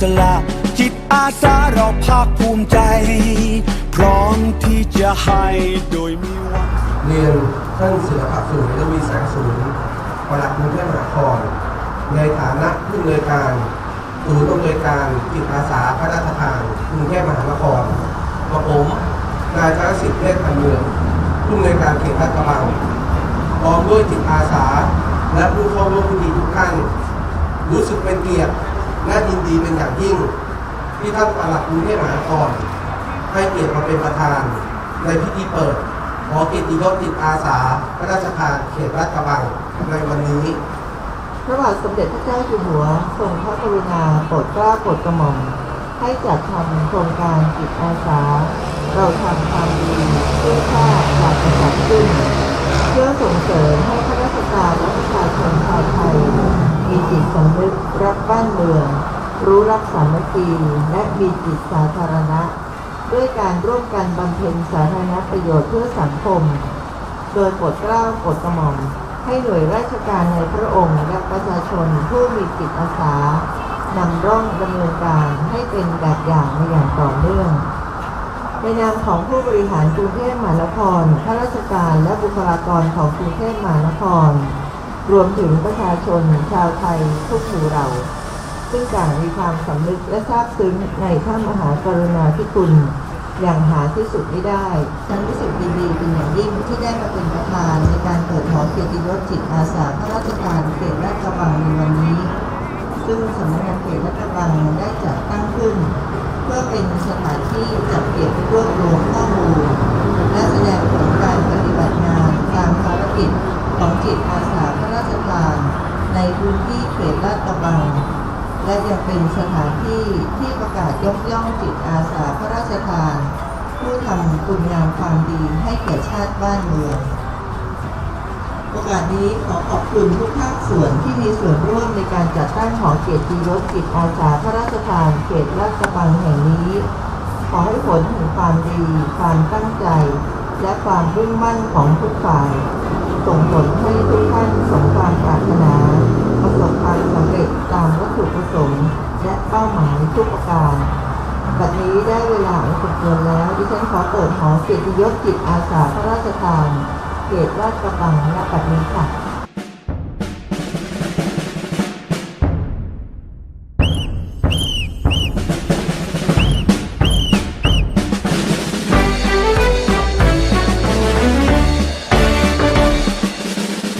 สละจิตอาสาเราภาคภูมิใจ พร้อมที่จะให้โดยมีหวังเรียนท่านศิลปะสูงและวีแสงสูงประหลัดกรุงเทพมหานคร ในฐานะผู้อำนวยการศูนย์อำนวยการจิตอาสาพระราชทานกรุงเทพมหานครกระผมนายธนสิทธิ์เทพพันเมืองผู้อำนวยการเขตลาดกระบังพร้อมด้วยจิตอาสา และผู้เข้าร่วมพิธีทุกท่านรู้สึกเป็นเกียรติ และยินดีเป็นอย่างยิ่ง ที่ท่านปลัดกรุงเทพมหานครให้เกียรติมาเป็นประธาน ในพิธีเปิดหอเกียรติยศจิตอาสาพระราชทานเขตลาดกระบังในวันนี้พระบาทสมเด็จพระเจ้าอยู่หัวทรงพระกรุณาโปรดเกล้าโปรดกระหม่อมให้จัดทำโครงการจิตอาสา เราทำความดีด้วยชาติอยากจะจัดขึ้น เพื่อส่งเสริมให้ข้าราชการและประชาชนชาวไทยมีจิตสำนึกรักบ้านเมือง รู้รักสามัคคีและมีจิตสาธารณะ ด้วยการร่วมกันบำเพ็ญสาธารณประโยชน์เพื่อสังคม โดยโปรดเกล้าโปรดกระหม่อมให้หน่วยราชการในพระองค์และประชาชนผู้มีจิตอาสานำร่องดำเนินการให้เป็นแบบอย่างในอย่างต่อเนื่องในนามของผู้บริหารกรุงเทพมหานคร ข้าราชการและบุคลากรของกรุงเทพมหานคร รวมถึงประชาชนชาวไทยทุกหมู่เหล่า ซึ่งต่างมีความสำนึกและซาบซึ้งในพระมหากรุณาธิคุณ อย่างหาที่สุดไม่ได้ฉันรู้สึกยินดีๆเป็นอย่างยิ่งที่ได้มาเป็นประธานในการเปิดหอเกียรติยศจิตอาสาพระราชทานเขตลาดกระบังในวันนี้ ซึ่งสำนักงานเขตลาดกระบังได้จัดตั้งขึ้น เพื่อเป็นสถานที่จัดเก็บรวบรวมข้อมูลและแสดงผลการปฏิบัติงานตามภารกิจของจิตอาสาพระราชทานในพื้นที่เขตลาดกระบัง และยังเป็นสถานที่ที่ประกาศยกย่องจิตอาสาพระราชทาน ผู้ทำคุณงามความดีให้แก่ชาติบ้านเมืองโอกาสนี้ขอขอบคุณทุกภาคส่วนที่มีส่วนร่วมในการจัดตั้งหอเกียรติยศจิตอาสาพระราชทานเขตลาดกระบังแห่งนี้ ขอให้ผลแห่งความดี ความตั้งใจ และความมุ่งมั่นของทุกฝ่าย ส่งผลให้ทุกท่านสมความปรารถนาประสบความสำเร็จาหมายทุกประการบัดนี้ได้เวลาอันสมควรแล้ว ดิฉันขอเปิดหอเกียรติยศจิตอาสาพระราชทานเขตลาดกระบังณบัดนี้ค่ะ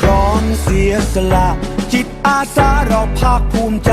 พร้อมเสียสละจิตอาสาเราภาคภูมิใจ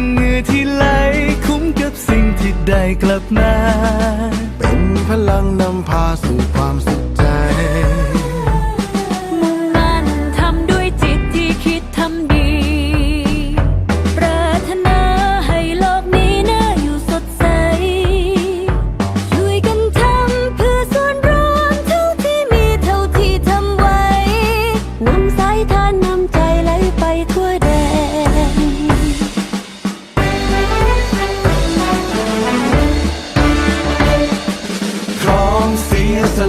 ได้กลับมา เป็นพลังนำพาส